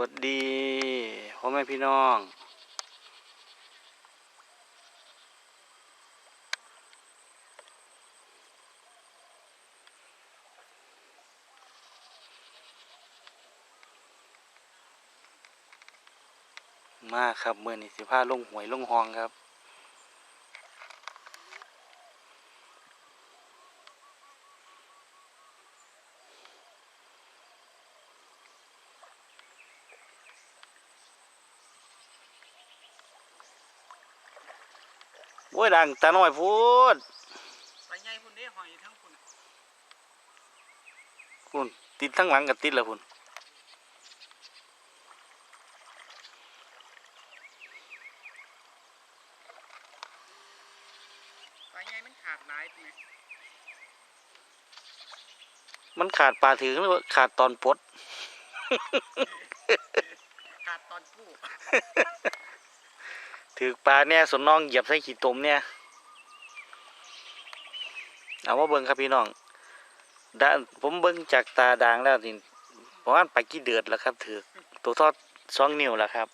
วัสดีพ่อแม่พี่น้อง มาครับเมื่อนี้สิพาลงหวยลงหองครับ โอ้ยดังตาหน่อยพูดไปใหญ่พุ่นเด้หอยทั้งพุ่นคุณติดทั้งหลังกับติดแล้วคุณไปใหญ่มันขาดหลายพุ่นไหมมันขาดปลาถึงหรือว่าขาดตอนปลดขาดตอนกู้ ถือปลาเนี่ยสนน้องเหยียบใส่ขี้ตมเนี่ยเอาว่าเบิ้งครับพี่น้องดาผมเบิ้งจากตาด่างแล้วนี่ประมาณไปกี่เดือดแล้วครับ ถือตัวทอดสองนิ้วแล้วครับ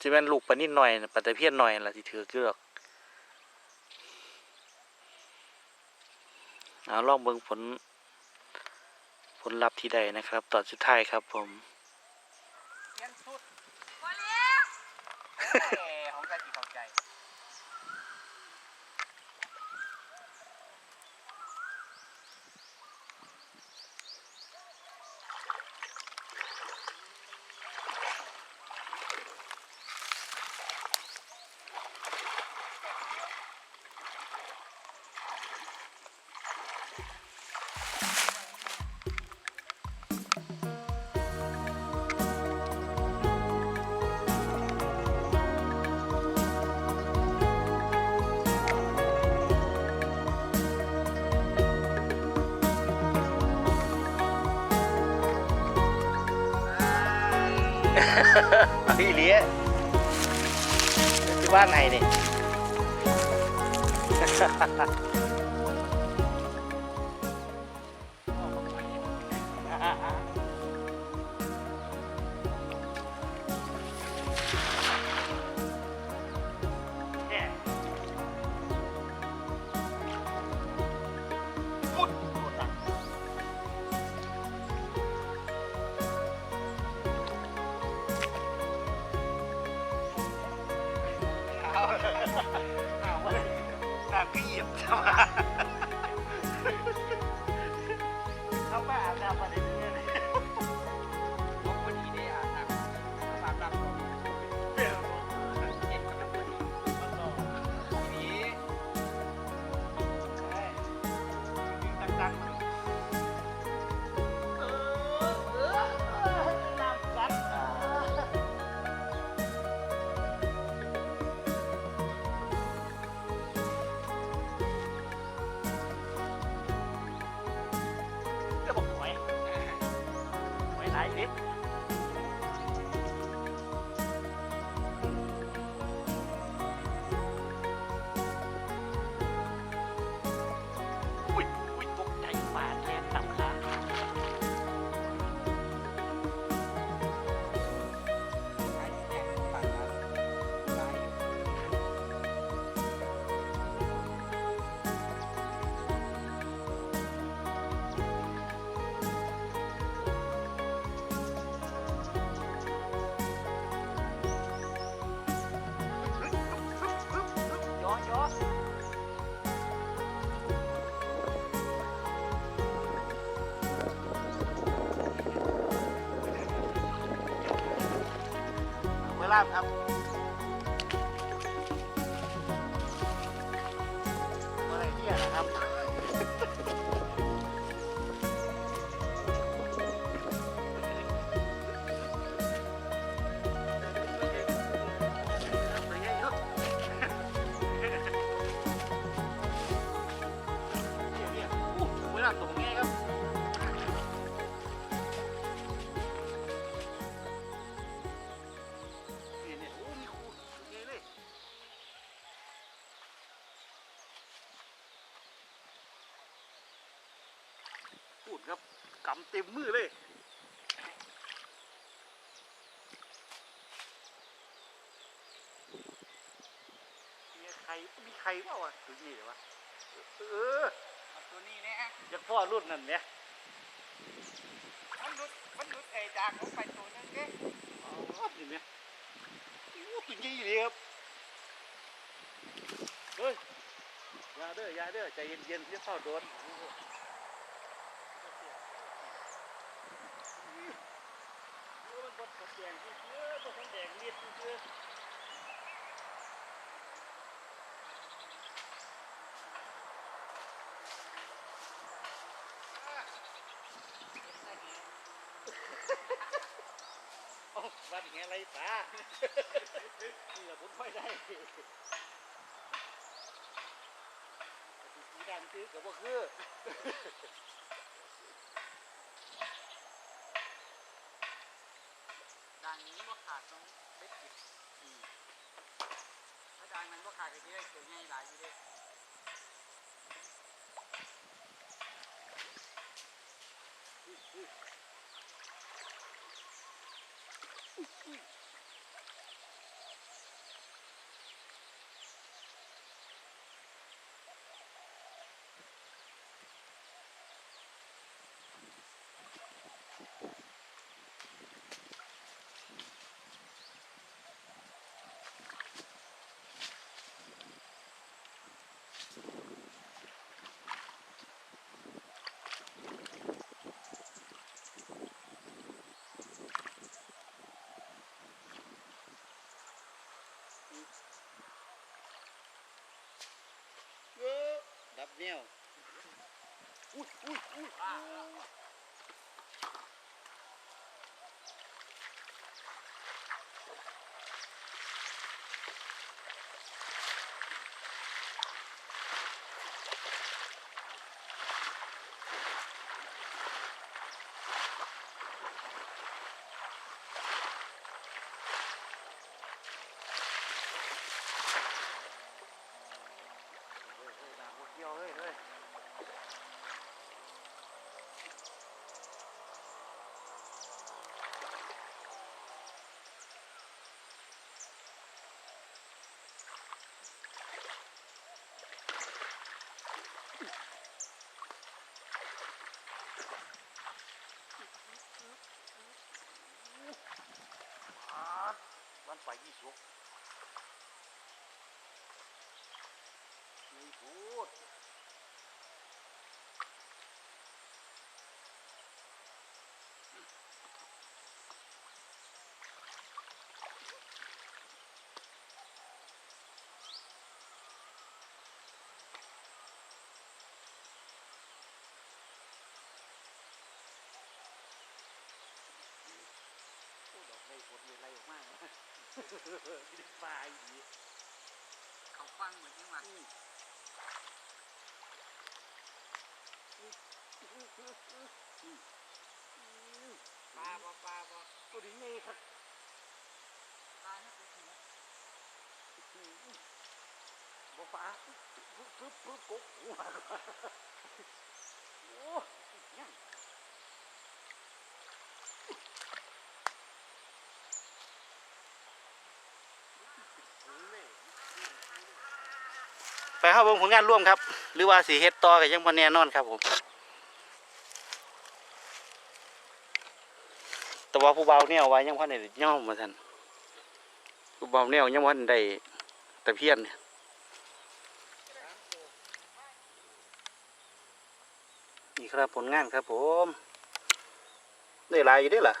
จะเป็นลูกปลานิดหน่อยน่ะปลาตะเพียนหน่อยละที่ถือคือหรอกเอาลองเบิ้งผล ผลลัพธ์ที่ใดนะครับ ตอนสุดท้ายครับผม พี่เลี้ยที่บ้านไหนนี่ย เวลาครับ ครับกำเต็มมือเลยมีใครมีใครบ้างวะตัวนี้เหรอวะเออตัวนี้เนี่ยจากพ่อรุ่นนั่นเนี่ยมันรุดมันรุดไอ้จากองไปตัวนึงเด้อ๋อเห็นไหมโอ้ตัวนี้เลยครับเฮ้ยยาเด้อยาเด้อใจเย็นๆที่เข้าโดน บดบดแดงเยอะบดทั้งแดงเลียดเยอโอ้วันแห่างไรตานี่แหละผมค่อยได้สีดังซื้อกับว่าคือ ดังนี้ว่าขาดตรงเบ็ดกิบถ้าดังมันว่าขาดก็จะได้ตัวใหญ่หลายอยู่เด้เอ ดับแนวอุ้ยอุ้ยอุ้ย อ่า เฮ้ยเฮ้ยด่างหัวเกี่ยวเฮ้ยเฮ้ยอาด วันไปยี่ ไม่พูดโอ้ดอกไม้ผลอะไรออกมาเนี่ยมีแต่ปลาอีกเขาฟังเหมือนที่มันปลาบ่ปลาบ่ตัวนี้ไงครับปลาเนี่ยไปถึงบ่ฟ้าปึ๊บปึ๊บปึ๊บปึ๊บกกหัวโอ้ยัง ไปเข้าเบิ่งผลงานร่วมครับ หรือว่าสีเฮ็ดต่อก็ยังบ่แน่นอนครับผมแต่ว่าผู้เบาเนี่ยว่ายังพันได้ย่อมมาท่านผู้เบาเนี่ยยังพันได้แต่เพี้ยนเนี่ยนี่ครับผลงานครับผมได้ลายอยู่ด้ล่ะ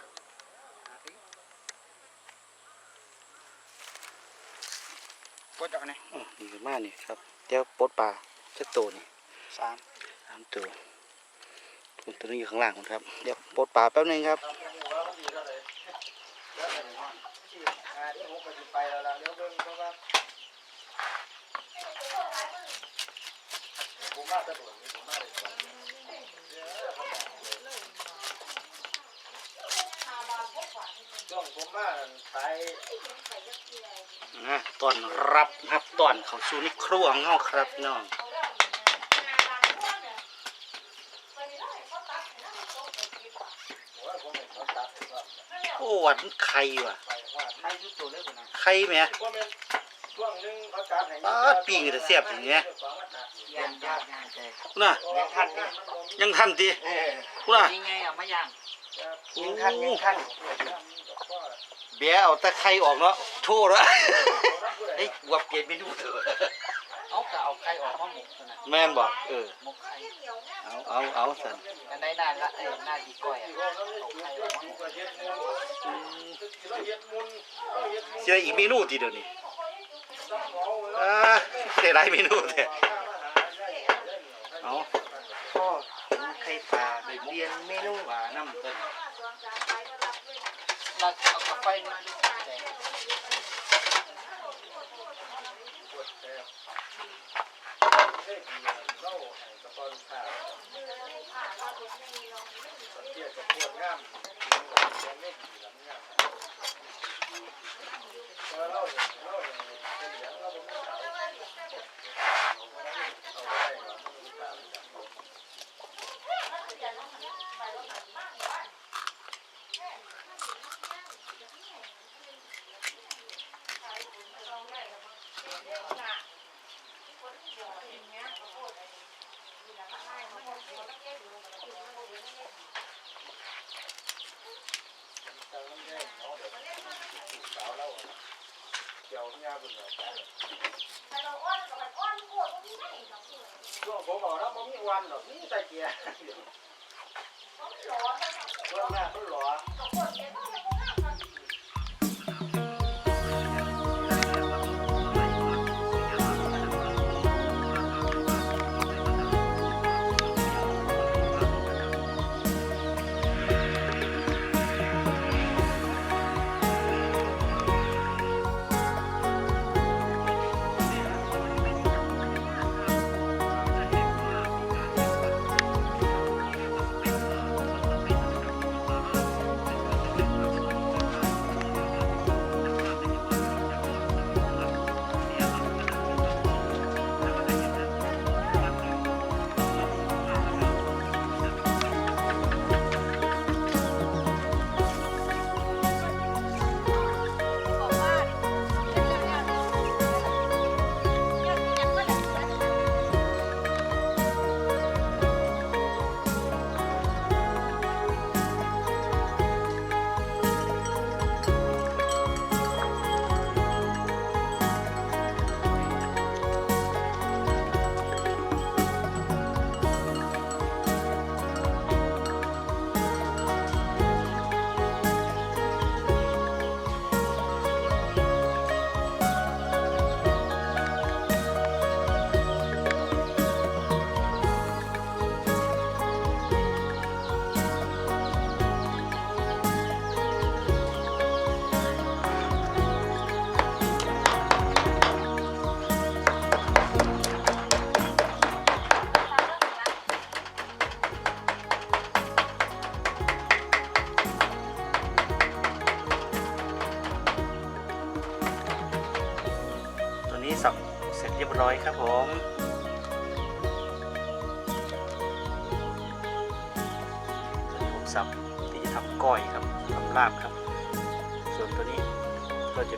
ก็จะเนี่ยอ๋อนี่คือมานี่ครับเดี๋ยวปลดปลาสักตัวนี่สามสามตัวตัวตัวนี้อยู่ข้างล่างผมครับ เดี๋ยวปลดปลาแป๊บหนึงครับไปแล้วล่ะเดี๋ยวเบิ่งเพราะว่าผมมาจะโดดผมมาเลย ช่วงผมมาไปนะตอนรับครับตอนเขาสู่ในครัวของเฮาครับพี่น้องโอ้หวานไข่ว่ะไปว่าไทยยุดตัวเล็กกว่านั้นไข่แหมว่าแม่นช่วงหนึงเขาจัดให้ปาดปิ้งแต่เสียบอย่างเงี้ยย่างย่างย่างใจน่ะยังทันนี่ยังทันติเออกูน่ะยังไงอะมาย่าง ยังทันยังทันเบียเอาตะไคร้ออกเนาะโทษละเฮ้ยวับเกณฑ์ไม่ดูเถอะเอากะเอาไข่ออกมาหมกนะแม่นบอกเออหมกไข่เอาเอาเอาสันอันใดนานละเอ้ยหน้าดีก้อยอะเอาไข่ออกมาหมกเจออีกเมนูทีเดียวนี้อ่าได้หลายเมนูแท้เอาพ่อไข่ปลาเปลี่ยนเมนูปลาน้ำต้นเรักเอากาแฟมาดู ช่วงผมบอกแล้วผมมีวันหรอกนี่ใส่เกียร์ช่วงแรกมันหล่อบ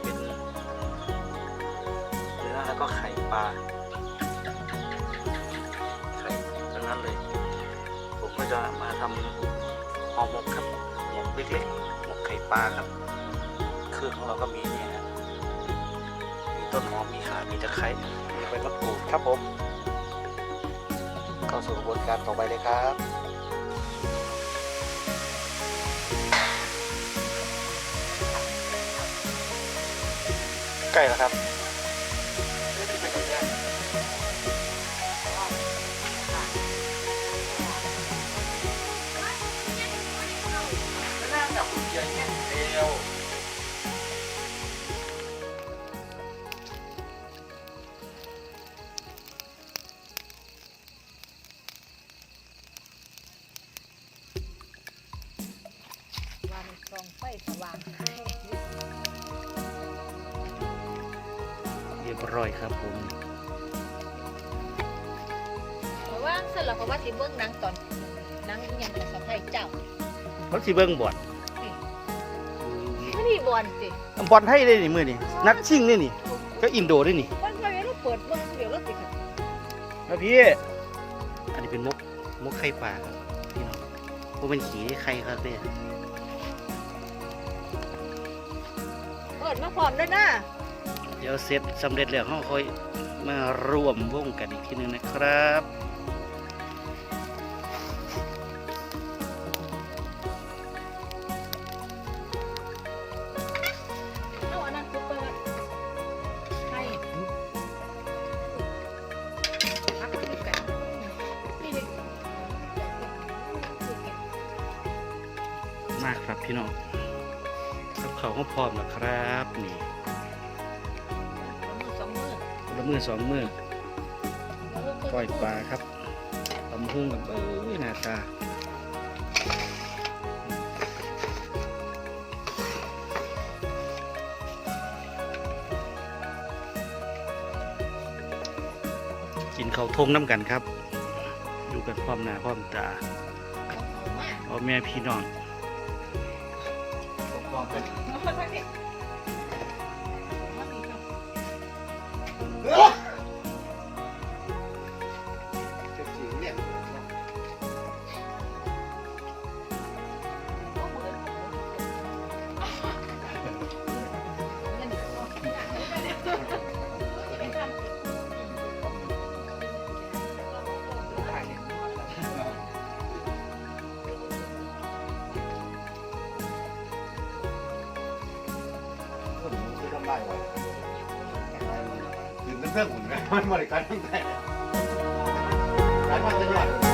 เป็นเนื้อแล้วก็ไข่ปลาไข่ทั้งนั้นเลย ผมก็จะมาทำห่อหมกครับหมกเล็กๆหมกไข่ปลาครับ เครื่องของเราก็มีเนี่ยนะมีต้นหอมมีข่ามีตะไคร้มีใบมะกรูดครับผม เข้าสู่กระบวนการต่อไปเลยครับ ใกล้แล้วครับ เสร็จแล้วเพราะว่าสิเบิ้งหนังตอนหนังอิหยังกับสะพายเจ้าเขาสิเบิ้งบอลไม่มีบอลสิบอลให้ได้นี่มือนี่นัดชิงนี่นี่โอ้โหก็อินโดด้วยนี่วันก่อนเราเปิดเบิ่งเดี๋ยวเราติดกันมาพี่ อันนี้เป็นมกมกไข่ปลาครับพี่น้องพวกเป็นขี่ไข่ครับเนี่ยเปิดมาพร้อมด้วยนะเดี๋ยวเสร็จสำเร็จแล้วเราค่อยมารวมวงกันอีกทีหนึงนะครับ ก็พร้อมแล้วครับนี่มือสองมือละมือสองมือปล่อยปลาครับตำหุ่งกับเอ้ยหน้าตากินข้าวทงน้ำกันครับ อยู่กันพร้อมหน้าพร้อมตาพ่อแม่พี่น้อง ยืนเป็นเพื่อนกันมันบริการตั้งแต่การพัฒนา